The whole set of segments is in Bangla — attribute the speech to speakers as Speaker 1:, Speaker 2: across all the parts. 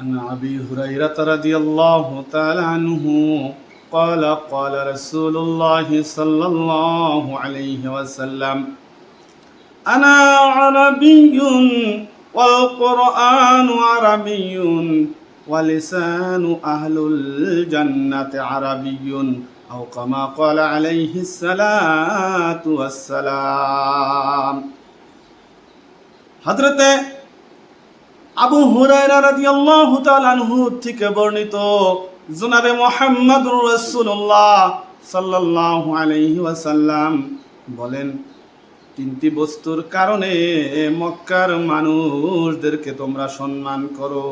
Speaker 1: عن أبي هريرة رضي الله تعالى عنه قال قال رسول الله صلى الله عليه وسلم أنا عربي والقرآن عربي ولسان أهل الجنة عربي أو كما قال عليه الصلاة والسلام. حضرت আবু হুরায়রা রাদিয়াল্লাহু তাআলা আনহু থেকে বর্ণিত জনাবে মুহাম্মদুর রাসূলুল্লাহ সাল্লাল্লাহু আলাইহি ওয়াসাল্লাম বলেন, তিনটি বস্তুর কারণে মক্কার মানুষদেরকে তোমরা সম্মান করো।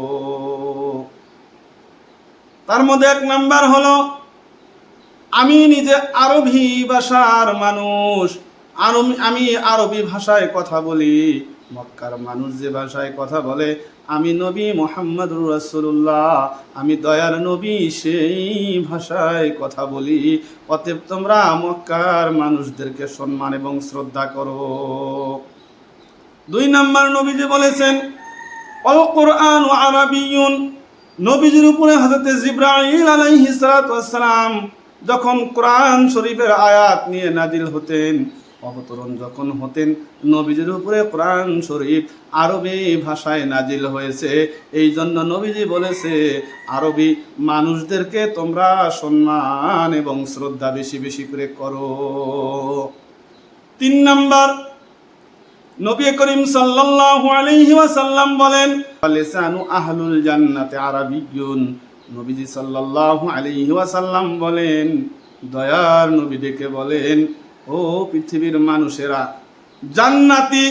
Speaker 1: তার মধ্যে এক নাম্বার হলো, আমি নিজে আরবি ভাষার মানুষ আমি আরবি ভাষায় কথা বলি। মক্কার মানুষ যে ভাষায় কথা বলে, আমি নবী মোহাম্মদ রাসূলুল্লাহ, আমি দয়ার নবী সেই ভাষায় কথা বলি। অতএব তোমরা মক্কার মানুষদেরকে সম্মান এবং শ্রদ্ধা করো। দুই নাম্বার নবীজি বলেছেন, অল কোরআন আরবিয়ুন নবীজির উপরে হযরতে জিব্রাইল আলাইহিস সালাতু ওয়াসসালাম যখন কোরআন শরীফের আয়াত নিয়ে নাজিল হতেন অবতরণ যখন হতেন, নবীজির উপরে কোরআন শরীফ আরবি ভাষায় নাজিল হয়েছে। এই জন্য নবীজি বলেছে, আরবি মানুষদেরকে তোমরা সম্মান এবং শ্রদ্ধা বেশি বেশি করে করো। তিন নাম্বার, নবী করিম সাল্লাল্লাহু আলাইহি ওয়াসাল্লাম বলেন লিসানু আহলুল জান্নাতে আরাবিয়্যুন। নবীজি সাল্লাল্লাহু আলাইহি ওয়াসাল্লাম বলেন, দয়ার নবী ডেকে বলেন ও পৃথিবীর মানুষেরা, জান্নাতি,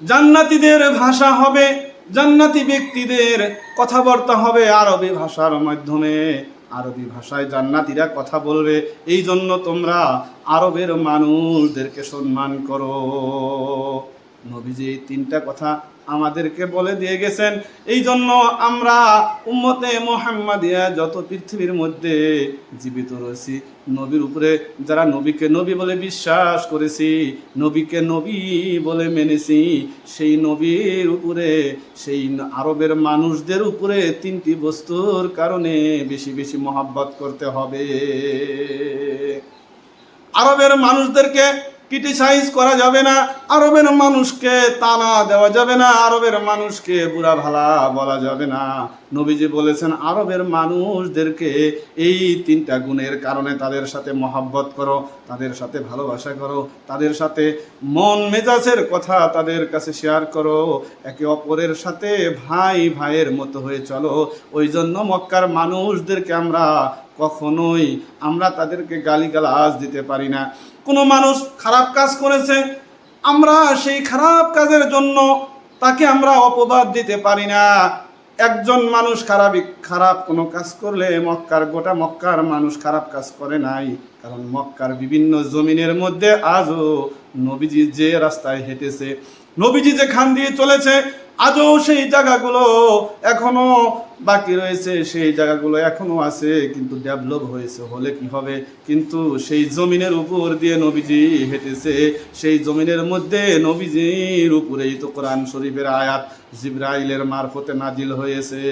Speaker 1: জান্নাতীদের ভাষা হবে, জান্নাতি ব্যক্তিদের কথাবার্তা হবে আরবি ভাষার মাধ্যমে। আরবি ভাষায় জান্নাতীরা কথা বলবে, এই জন্য তোমরা আরবের মানুষদেরকে সম্মান করো। নবীজি এই তিনটা কথা আমাদেরকে বলে দিয়ে গেছেন এই জন্য আমরা উম্মতে মোহাম্মদিয়া যত পৃথিবীর মধ্যে জীবিত রয়েছি, নবীর উপরে যারা নবীকে নবী বলে বিশ্বাস করেছি, নবীকে নবী বলে মেনেছি, সেই নবীর উপরে, সেই আরবের মানুষদের উপরে তিনটি বস্তুর কারণে বেশি বেশি মহাব্বত করতে হবে। আরবের মানুষদেরকে ক্রিটিসাইজ করা যাবে না। আরবের মানুষকে তালা দেওয়া যাবে না। আরবের মানুষকে বুড়া ভালা বলা যাবে না। নবীজি বলেছেন, আরবের মানুষদেরকে এই তিনটা গুণের কারণে তাদের সাথে মহাব্বত করো, তাদের সাথে ভালোবাসা করো, তাদের সাথে মন মেজাজের কথা তাদের কাছে শেয়ার করো। একে অপরের সাথে ভাই ভাইয়ের মতো হয়ে চলো। ওই জন্য মক্কার মানুষদেরকে আমরা কখনোই আমরা তাদেরকে গালিগালাজ দিতে পারি না। কোনো মানুষ খারাপ কাজ করেছে, আমরা সেই খারাপ কাজের জন্য তাকে আমরা অপবাদ দিতে পারি না। একজন মানুষ খারাপ খারাপ কোনো কাজ করলে মক্কার, গোটা মক্কার মানুষ খারাপ কাজ করে নাই। কারণ মক্কার বিভিন্ন জমিনের মধ্যে আজও নবীজি যে রাস্তায় হেঁটেছে, নবীজি যে খান দিয়ে চলেছে, আজও সেই জায়গাগুলো এখনও বাকি রয়েছে, সেই জায়গাগুলো এখনও আছে, কিন্তু ডেভেলপ হয়েছে, হলে কি হবে? কিন্তু সেই জমিনের উপর দিয়ে নবীজি হেঁটেছে, সেই জমিনের মধ্যে নবীজির উপরেই তো কোরআন শরীফের আয়াত জিব্রাইলের মারফতে নাজিল হয়েছে।